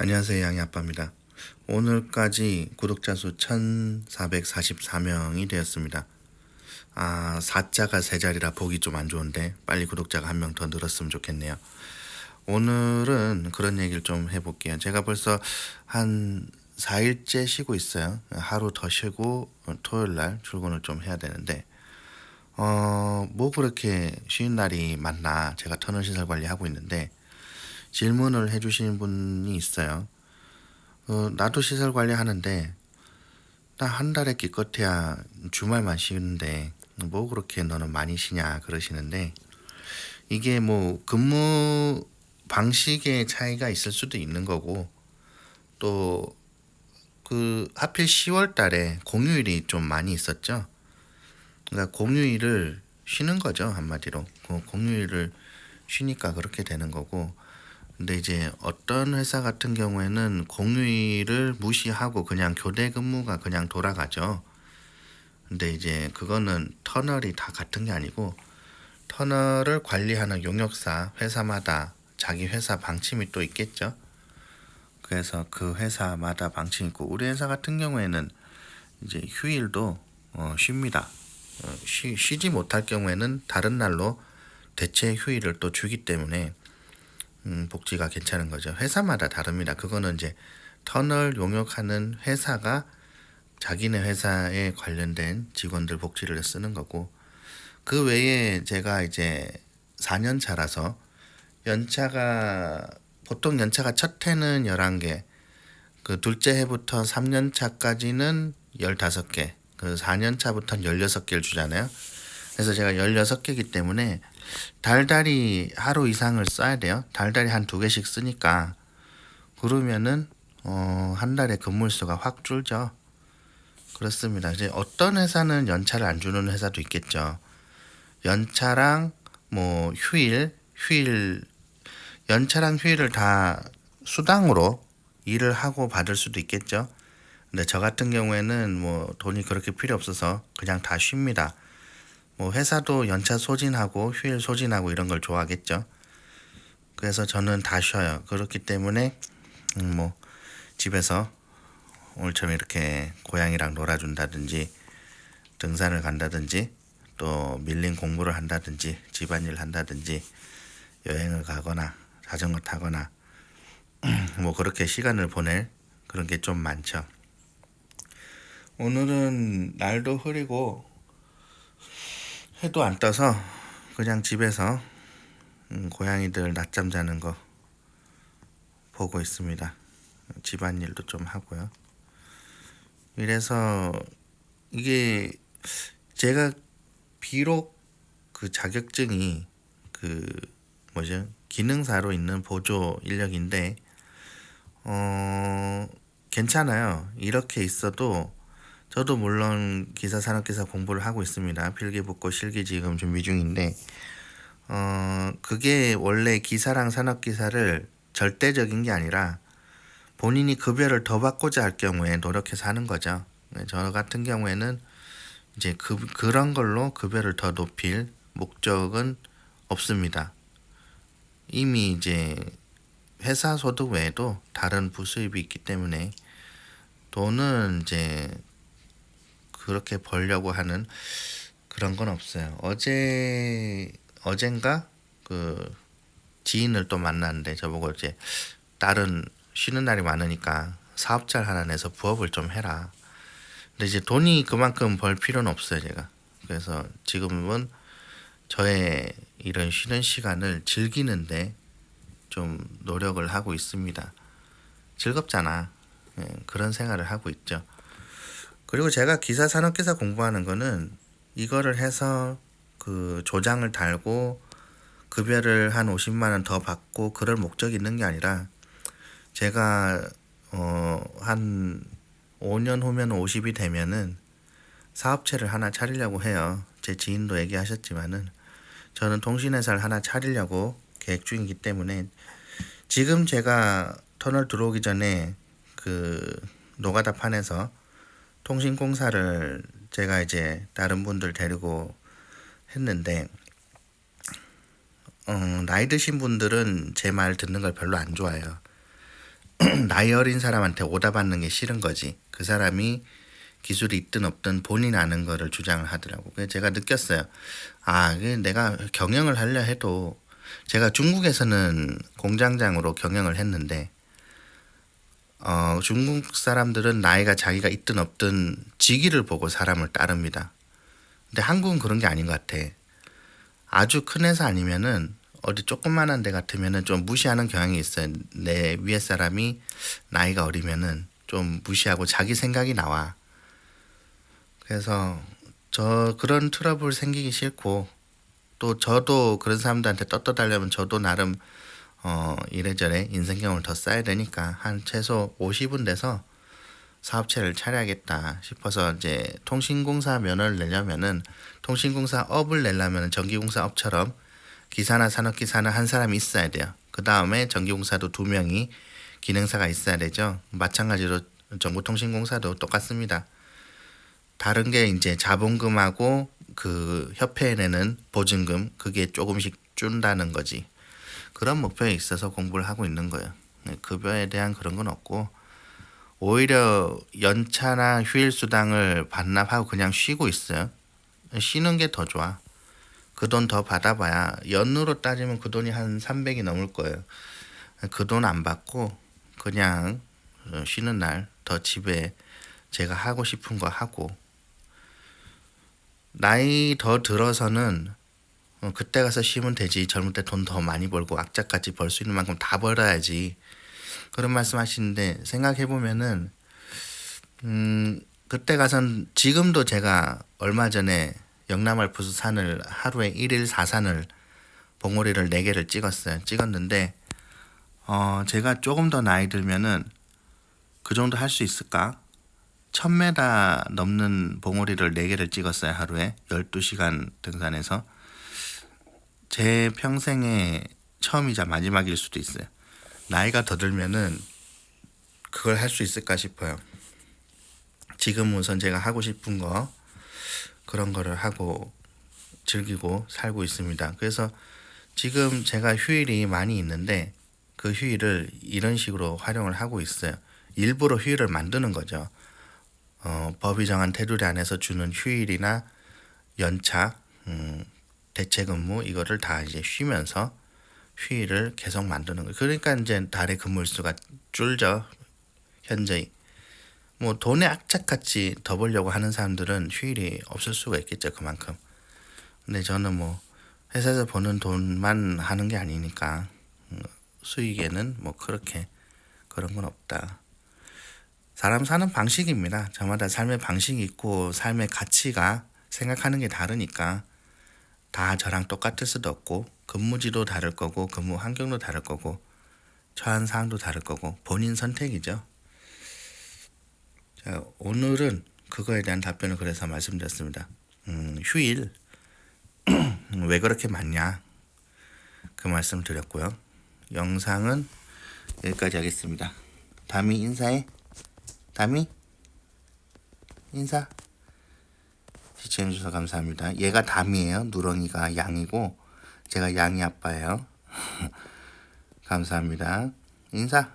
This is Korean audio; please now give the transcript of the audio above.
안녕하세요. 양이 아빠입니다. 오늘까지 구독자 수 1444명이 되었습니다. 아, 4자가 세 자리라 보기 좀 안 좋은데 빨리 구독자가 한 명 더 늘었으면 좋겠네요. 오늘은 그런 얘기를 좀 해볼게요. 제가 벌써 한 4일째 쉬고 있어요. 하루 더 쉬고 토요일 날 출근을 좀 해야 되는데 어, 뭐 그렇게 쉬는 날이 많나 제가 터널 시설 관리하고 있는데 질문을 해주시는 분이 있어요. 어, 나도 시설 관리하는데 나 한 달에 기껏해야 주말만 쉬는데 뭐 그렇게 너는 많이 쉬냐 그러시는데 이게 뭐 근무 방식의 차이가 있을 수도 있는 거고 또 그 하필 10월 달에 공휴일이 좀 많이 있었죠. 그러니까 공휴일을 쉬는 거죠 한마디로 그 공휴일을 쉬니까 그렇게 되는 거고 근데 이제 어떤 회사 같은 경우에는 공휴일을 무시하고 그냥 교대 근무가 그냥 돌아가죠. 근데 이제 그거는 터널이 다 같은 게 아니고 터널을 관리하는 용역사 회사마다 자기 회사 방침이 또 있겠죠. 그래서 그 회사마다 방침이 있고 우리 회사 같은 경우에는 이제 휴일도 어, 쉽니다. 어, 쉬, 쉬지 못할 경우에는 다른 날로 대체 휴일을 또 주기 때문에 음, 복지가 괜찮은 거죠. 회사마다 다릅니다. 그거는 이제 터널 용역하는 회사가 자기네 회사에 관련된 직원들 복지를 쓰는 거고 그 외에 제가 이제 4년 차라서 연차가 보통 연차가 첫 해는 11개 그 둘째 해부터 3년 차까지는 15개 그 4년 차부터는 16개를 주잖아요. 그래서 제가 16개이기 때문에 달달이 하루 이상을 써야 돼요. 달달이 한 두 개씩 쓰니까 그러면은 어, 한 달에 근무일수가 확 줄죠. 그렇습니다. 이제 어떤 회사는 연차를 안 주는 회사도 있겠죠. 연차랑 뭐 휴일, 휴일 연차랑 휴일을 다 수당으로 일을 하고 받을 수도 있겠죠. 근데 저 같은 경우에는 뭐 돈이 그렇게 필요 없어서 그냥 다 쉽니다. 뭐 회사도 연차 소진하고 휴일 소진하고 이런 걸 좋아하겠죠. 그래서 저는 다 쉬어요. 그렇기 때문에 음, 뭐 집에서 오늘처럼 이렇게 고양이랑 놀아준다든지 등산을 간다든지 또 밀린 공부를 한다든지 집안일 한다든지 여행을 가거나 자전거 타거나 뭐 그렇게 시간을 보낼 그런 게 좀 많죠. 오늘은 날도 흐리고 해도 안 떠서 그냥 집에서 음, 고양이들 낮잠 자는 거 보고 있습니다. 집안일도 좀 하고요. 이래서 이게 제가 비록 그 자격증이 그 뭐죠 기능사로 있는 보조 인력인데 어 괜찮아요. 이렇게 있어도 저도 물론 기사 산업기사 공부를 하고 있습니다. 필기붙고 실기 지금 준비 중인데 어 그게 원래 기사랑 산업기사를 절대적인 게 아니라 본인이 급여를 더 받고자 할 경우에 노력해서 하는 거죠. 네, 저 같은 경우에는 이제 그, 그런 걸로 급여를 더 높일 목적은 없습니다. 이미 이제 회사 소득 외에도 다른 부수입이 있기 때문에 돈은 이제 그렇게 벌려고 하는 그런 건 없어요. 어제 어젠가 그 지인을 또 만났는데 저보고 이제 다른 쉬는 날이 많으니까 사업자를 하나 내서 부업을 좀 해라. 근데 이제 돈이 그만큼 벌 필요는 없어요, 제가. 그래서 지금은 저의 이런 쉬는 시간을 즐기는데 좀 노력을 하고 있습니다. 즐겁잖아. 예, 그런 생활을 하고 있죠. 그리고 제가 기사 산업기사 공부하는 거는 이거를 해서 그 조장을 달고 급여를 한 50만 원 더 받고 그럴 목적이 있는 게 아니라 제가 어 한 5년 후면 50이 되면은 사업체를 하나 차리려고 해요. 제 지인도 얘기하셨지만은 저는 통신회사를 하나 차리려고 계획 중이기 때문에 지금 제가 터널 들어오기 전에 그 노가다 판에서 통신공사를 제가 이제 다른 분들 데리고 했는데 어, 나이 드신 분들은 제 말 듣는 걸 별로 안 좋아해요. 나이 어린 사람한테 오다받는 게 싫은 거지. 그 사람이 기술이 있든 없든 본인 아는 거를 주장을 하더라고. 그래서 제가 느꼈어요. 아, 내가 경영을 하려 해도 제가 중국에서는 공장장으로 경영을 했는데 어, 중국 사람들은 나이가 자기가 있든 없든 직위를 보고 사람을 따릅니다. 근데 한국은 그런 게 아닌 것 같아. 아주 큰 회사 아니면은 어디 조그만한 데 같으면은 좀 무시하는 경향이 있어요. 내 위에 사람이 나이가 어리면은 좀 무시하고 자기 생각이 나와. 그래서 저 그런 트러블 생기기 싫고 또 저도 그런 사람들한테 떳떳하려면 저도 나름 어 이래저래 인생 경험을 더 쌓아야 되니까 한 최소 50은 돼서 사업체를 차려야겠다 싶어서 이제 통신공사 면허를 내려면은 통신공사 업을 내려면 전기공사 업처럼 기사나 산업기사는 한 사람이 있어야 돼요. 그 다음에 전기공사도 두 명이 기능사가 있어야 되죠. 마찬가지로 정보통신공사도 똑같습니다. 다른 게 이제 자본금하고 그 협회에 내는 보증금 그게 조금씩 준다는 거지. 그런 목표에 있어서 공부를 하고 있는 거예요. 네, 급여에 대한 그런 건 없고 오히려 연차나 휴일 수당을 반납하고 그냥 쉬고 있어요. 쉬는 게 더 좋아. 그 돈 더 받아봐야 연으로 따지면 그 돈이 한 300이 넘을 거예요. 그 돈 안 받고 그냥 어, 쉬는 날 더 집에 제가 하고 싶은 거 하고 나이 더 들어서는 어, 그때 가서 쉬면 되지. 젊을 때 돈 더 많이 벌고 악자까지 벌 수 있는 만큼 다 벌어야지. 그런 말씀 하시는데 생각해 보면은 음 그때 가선 지금도 제가 얼마 전에 영남 알프스 산을 하루에 1일 4산을 봉오리를 4개를 찍었어요. 찍었는데 어 제가 조금 더 나이 들면은 그 정도 할 수 있을까? 1000m 넘는 봉오리를 4개를 찍었어요 하루에. 12시간 등산해서 제 평생의 처음이자 마지막일 수도 있어요. 나이가 더 들면은 그걸 할 수 있을까 싶어요. 지금 우선 제가 하고 싶은 거 그런 거를 하고 즐기고 살고 있습니다. 그래서 지금 제가 휴일이 많이 있는데 그 휴일을 이런 식으로 활용을 하고 있어요. 일부러 휴일을 만드는 거죠. 어, 법이 정한 테두리 안에서 주는 휴일이나 연차, 음, 대체 근무 이거를 다 이제 쉬면서 휴일을 계속 만드는 거예요. 그러니까 이제 달의 근무 일수가 줄죠. 현재 뭐 돈에 악착같이 더 벌려고 하는 사람들은 휴일이 없을 수가 있겠죠. 그만큼. 근데 저는 뭐 회사에서 버는 돈만 하는 게 아니니까 음, 수익에는 뭐 그렇게 그런 건 없다. 사람 사는 방식입니다. 저마다 삶의 방식이 있고 삶의 가치가 생각하는 게 다르니까 다 저랑 똑같을 수도 없고 근무지도 다를 거고 근무 환경도 다를 거고 처한 사항도 다를 거고 본인 선택이죠. 자, 오늘은 그거에 대한 답변을 그래서 말씀드렸습니다. 음, 휴일 왜 그렇게 많냐 그 말씀 드렸고요. 영상은 여기까지 하겠습니다. 다음이 인사해. 다미 인사 시청해 주셔서 감사합니다. 얘가 담이에요. 누렁이가 양이고 제가 양이 아빠예요. 감사합니다. 인사